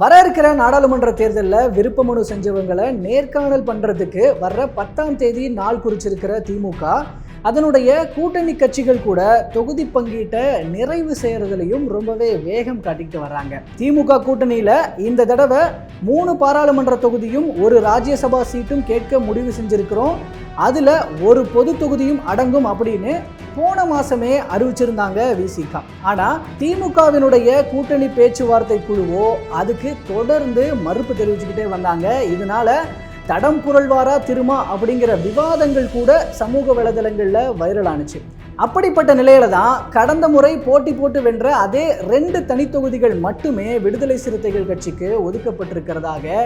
வர இருக்கிற நாடாளுமன்ற தேர்தலில் விருப்ப மனு செஞ்சவங்களை நேர்காணல் பண்ணுறதுக்கு வர்ற பத்தாம் தேதி நாள் குறிச்சிருக்கிற திமுக அதனுடைய கூட்டணி கட்சிகள் கூட தொகுதி பங்கீட்டை நிறைவு செய்கிறதுலையும் ரொம்பவே வேகம் காட்டிக்கிட்டு வர்றாங்க. திமுக கூட்டணியில் இந்த தடவை மூணு பாராளுமன்ற தொகுதியும் ஒரு ராஜ்யசபா சீட்டும் கேட்க முடிவு செஞ்சிருக்கிறோம். அதில் ஒரு பொது தொகுதியும் அடங்கும் அப்படின்னு போன மாசமே அறிவிச்சிருந்தாங்க விசிகா. ஆனா திமுகவினுடைய கூட்டணி பேச்சுவார்த்தை குழுவோ அதுக்கு தொடர்ந்து மறுப்பு தெரிவிச்சுக்கிட்டே வந்தாங்க. இதனால தடம் புரள்வாரா திருமா அப்படிங்கிற விவாதங்கள் கூட சமூக வலைதளங்களில் வைரல் ஆனுச்சு. அப்படிப்பட்ட நிலையில தான் கடந்த முறை போட்டி போட்டு வென்ற அதே ரெண்டு தனித்தொகுதிகள் மட்டுமே விடுதலை சிறுத்தைகள் கட்சிக்கு ஒதுக்கப்பட்டிருக்கிறதாக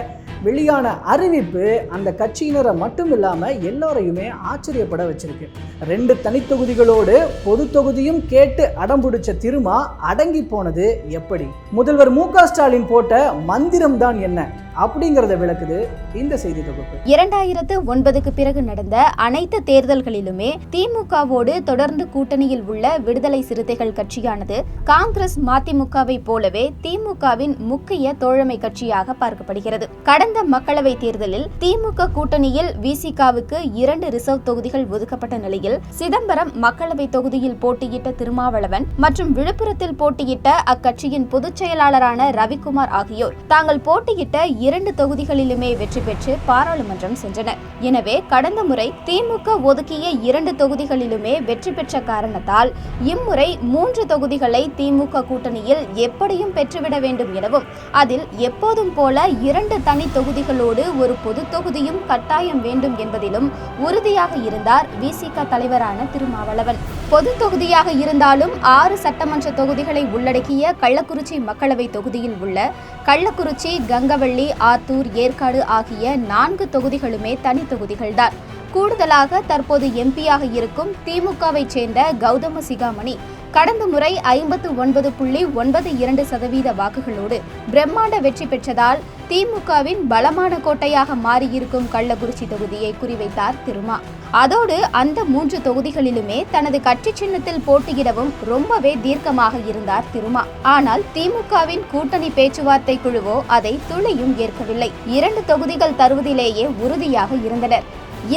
வெளியான அறிவிப்பு அந்த கட்சியினரை மட்டும் இல்லாமல் எல்லோரையுமே ஆச்சரியப்பட வச்சிருக்கு. ரெண்டு தனித்தொகுதிகளோடு பொது தொகுதியும் கேட்டு அடம்பிடிச்ச திருமா அடங்கி போனது எப்படி? முதல்வர் மு ஸ்டாலின் போட்ட மந்திரம் தான் என்ன? அப்படிங்கிறத விளக்குது இந்த செய்தி தொகுப்பு. இரண்டாயிரத்து ஒன்பதுக்கு பிறகு நடந்த அனைத்து தேர்தல்களிலுமே திமுகவோடு தொடர்ந்து கூட்டணியில் உள்ள விடுதலை சிறுத்தைகள் கட்சியானது காங்கிரஸ் மதிமுகவை போலவே திமுகவின் முக்கிய தோழமை கட்சியாக பார்க்கப்படுகிறது. கடந்த மக்களவை தேர்தலில் திமுக கூட்டணியில் விசிகாவுக்கு இரண்டு ரிசர்வ் தொகுதிகள் ஒதுக்கப்பட்ட நிலையில் சிதம்பரம் மக்களவை தொகுதியில் போட்டியிட்ட திருமாவளவன் மற்றும் விழுப்புரத்தில் போட்டியிட்ட அக்கட்சியின் பொதுச் செயலாளரான ரவிக்குமார் ஆகியோர் தாங்கள் போட்டியிட்ட இரண்டு தொகுதிகளிலுமே வெற்றி பெற்று பாராளுமன்றம் சென்றனர். எனவே கடந்த முறை திமுக ஒதுக்கிய இரண்டு தொகுதிகளிலுமே வெற்றி பெற்ற காரணத்தால் இம்முறை மூன்று தொகுதிகளை திமுக கூட்டணியில் எப்படியும் பெற்றுவிட வேண்டும் எனவும் அதில் எப்போதும் போல இரண்டு தனி தொகுதிகளோடு ஒரு பொது தொகுதியும் கட்டாயம் வேண்டும் என்பதிலும் உறுதியாக இருந்தார் விசிக தலைவரான திருமாவளவன். பொது தொகுதியாக இருந்தாலும் ஆறு சட்டமன்ற தொகுதிகளை உள்ளடக்கிய கள்ளக்குறிச்சி மக்களவை தொகுதியில் உள்ள கள்ளக்குறிச்சி கங்கவள்ளி ஆத்தூர் ஏற்காடு ஆகிய நான்கு தொகுதிகளுமே தனி தொகுதிகள்தான். கூடுதலாக தற்போது எம்பியாக இருக்கும் திமுகவைச் சேர்ந்த கௌதம சிகாமணி கடந்த முறை ஐம்பத்து ஒன்பது புள்ளி ஒன்பது இரண்டு சதவீத வாக்குகளோடு பிரம்மாண்ட வெற்றி பெற்றதால் திமுகவின் பலமான கோட்டையாக மாறியிருக்கும் கள்ளக்குறிச்சி தொகுதியை குறிவைத்தார் திருமா. அதோடு அந்த மூன்று தொகுதிகளிலுமே தனது கட்சி சின்னத்தில் போட்டியிடவும் ரொம்பவே தீர்க்கமாக இருந்தார் திருமா. ஆனால் திமுகவின் கூட்டணி பேச்சுவார்த்தை குழுவோ அதை துளியும் ஏற்கவில்லை. இரண்டு தொகுதிகள் தருவதிலேயே உறுதியாக இருந்தனர்.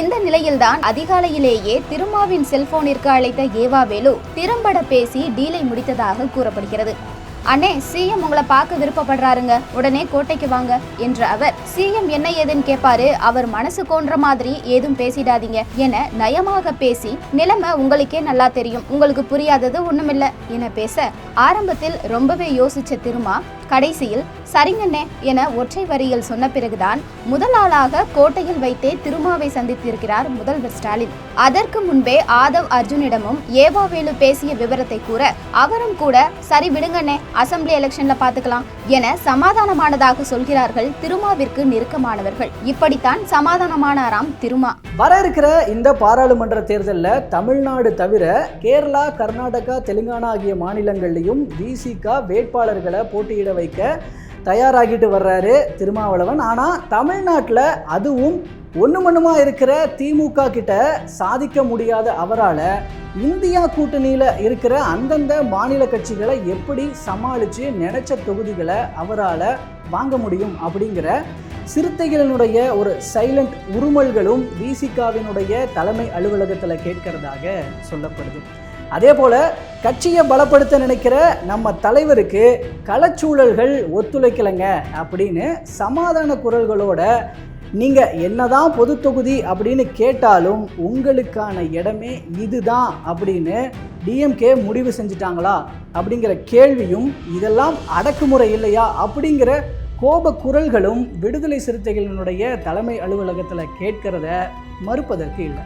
இந்த நிலையில்தான் அதிகாலையிலேயே திருமாவின் செல்போனிற்கு அழைத்த ஏவாவேலு திறம்பட பேசி டீலை முடித்ததாக கூறப்படுகிறது. அண்ணே சிஎம் உங்களை பார்க்க விருப்பப்படுறாருங்க. உடனே கோட்டைக்கு வாங்க என்ற அவர். சிஎம் என்ன ஏதுன்னு கேட்பாரு. அவர் மனசு கோன்ற மாதிரி ஏதும் பேசிடாதீங்க. என நயமாக பேசி நிலைமை உங்களுக்கே நல்லா தெரியும். உங்களுக்கு புரியாதது ஒண்ணுமில்ல. என பேச ஆரம்பத்தில் ரொம்பவே யோசிச்ச திருமா கடைசியில் சரிங்கண்ணே என ஒற்றை வரியில் சொன்ன பிறகுதான் முதல் ஆளாக கோட்டையில் வைத்தே திருமாவை சந்தித்திருக்கிறார் முதல்வர் ஸ்டாலின். அதற்கு முன்பே ஆதவ் அர்ஜுனிடமும் ஏவாவேலு பேசிய விவரத்தை கூற அவரும் கூட சரி விடுங்கண்ணே அசம்பிளி எலெக்ஷன்ல பாத்துக்கலாம் என சமாதானமானதாக சொல்கிறார்கள் திருமாவிற்கு நெருக்கமானவர்கள். இப்படித்தான் சமாதானமானாராம் திருமா. வர இருக்கிற இந்த பாராளுமன்ற தேர்தலில் தமிழ்நாடு தவிர கேரளா கர்நாடகா தெலுங்கானா ஆகிய மாநிலங்கள்லையும் விசிகா வேட்பாளர்களை போட்டியிட வைக்க தயாராகிட்டு வர்றாரு திருமாவளவன். ஆனால் தமிழ்நாட்டில் அதுவும் ஒன்று மண்ணுமா இருக்கிற திமுக கிட்ட சாதிக்க முடியாத அவரால் இந்தியா கூட்டணியில் இருக்கிற அந்தந்த மாநில கட்சிகளை எப்படி சமாளித்து நினைச்ச தொகுதிகளை அவரால் வாங்க முடியும் அப்படிங்கிற சிறுத்தைகளினுடைய ஒரு சைலண்ட் உருமல்களும் விசிகாவினுடைய தலைமை அலுவலகத்தில் கேட்கிறதாக சொல்லப்படுது. அதே போல் கட்சியை பலப்படுத்த நினைக்கிற நம்ம தலைவருக்கு களச்சூழல்கள் ஒத்துழைக்கலைங்க அப்படின்னு சமாதான குரல்களோட நீங்கள் என்னதான் பொது தொகுதி அப்படின்னு கேட்டாலும் உங்களுக்கான இடமே இதுதான் அப்படின்னு டிஎம்கே முடிவு செஞ்சிட்டாங்களா அப்படிங்கிற கேள்வியும் இதெல்லாம் அடக்குமுறை இல்லையா? அப்படிங்கிற கோப குரல்களும் விடுதலை சிறுத்தைகளினுடைய தலைமை அலுவலகத்தில் கேட்கிறத மறுப்பதற்கு இல்லை.